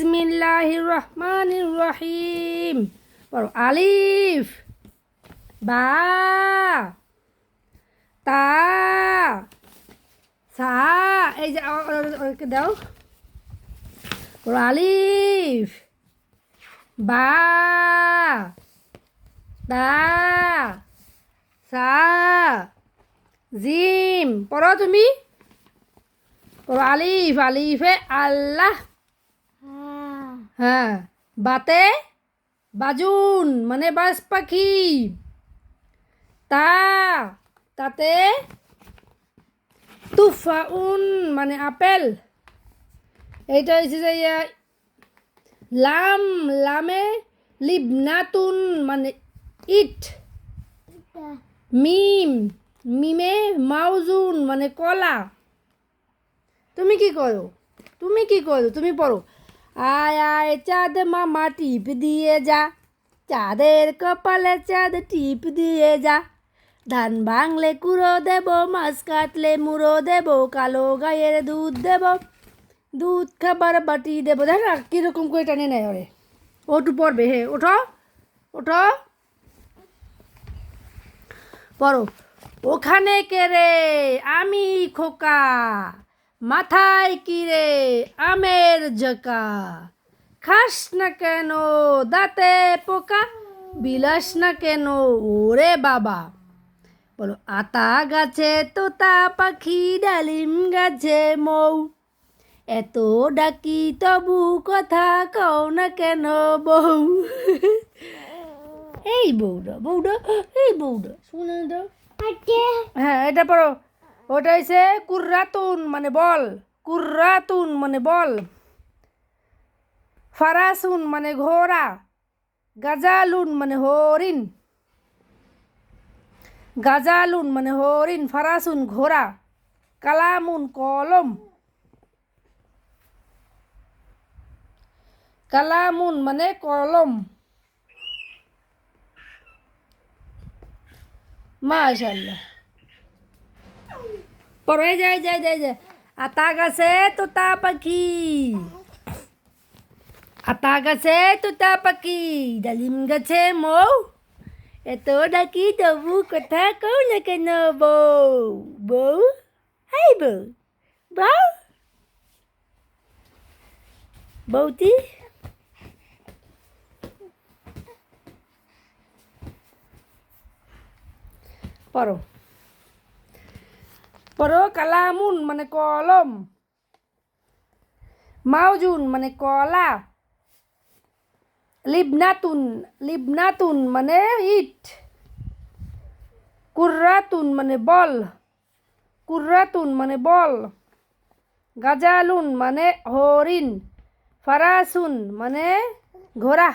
বিসমিল্লাহির রহমানির রহিম পড়ো, আলিফ, বা, তা, সা, এই যে দাও। পড়ো, আলিফ, বা, তা, সা, জিম। পড়ো তুমি। পড়ো, আলিফ, আলিফে আল্লাহ হ্যাঁ বাতে? বাজুন মানে বাস পাখি। তা, তাতে? তুফাউন মানে আপেল। এইটা হচ্ছে যে লাম, লামে লিবনাতুন মানে ইট। মিম, মিমে মাউজুন মানে কলা। তুমি কি করো তুমি কি করো তুমি পড়ো। আয় আয়, চাঁদ মামা টিপ দিয়ে যা। চাঁদের কপালে চাঁদ টিপ দিয়ে যা। ধান ভাঙলে কুড়ো দেব, মাছ কাটলে মুড়ো দেব, কালো গায়ের দুধ দেব। দুধ খাবার বাটি দেবো। দেখ না, কীরকম করে টানে নেয় ওরে। ওটু পড়বে, হে, ওঠো ওঠো। পড়ো। ওখানে কে রে? আমি খোকা। মাথায় কিরে আমের জকা। খাস না কেন দাঁতে পোকা? বিলাস না কেন? ওরে বাবা। বলো আতা গাছে তোতা পাখি ডালিম গাছে মৌ। এত ডাকি তবু কথা কও না কেন বউ? এই বউটা বউটা এই বউটা শুনে দাও হ্যাঁ এটা পড়ো। ওটা হচ্ছে কুর্রাতুন মানে বল। কুর্রাতুন মানে বল। ফারাসুন মানে ঘোড়া। গাজালুন মানে হরিণ। গাজালুন মানে হরিণ। ফারাসুন, ঘোড়া। কালামুন, কলম। কালামুন মানে কলম। মাশাল্লাহ পরে যায় যায় যায় যায় আতা গাছে তোতা পাখি আতা গাছে তোতা পাখি ডালিম গাছে মৌ এত ডাকি তবু কথা কও না কেন বউ বউ হাই বউ বউ বৌতি পড়ো পড়ো কালামুন মানে কলম। মাউজুন মানে কলা। লিবনাতুন লিবনাতুন মানে ইট। কুর্রাতুন মানে বল। কুর্রাতুন মানে বল। গাজালুন মানে হরিণ। ফারাসুন মানে ঘোড়া।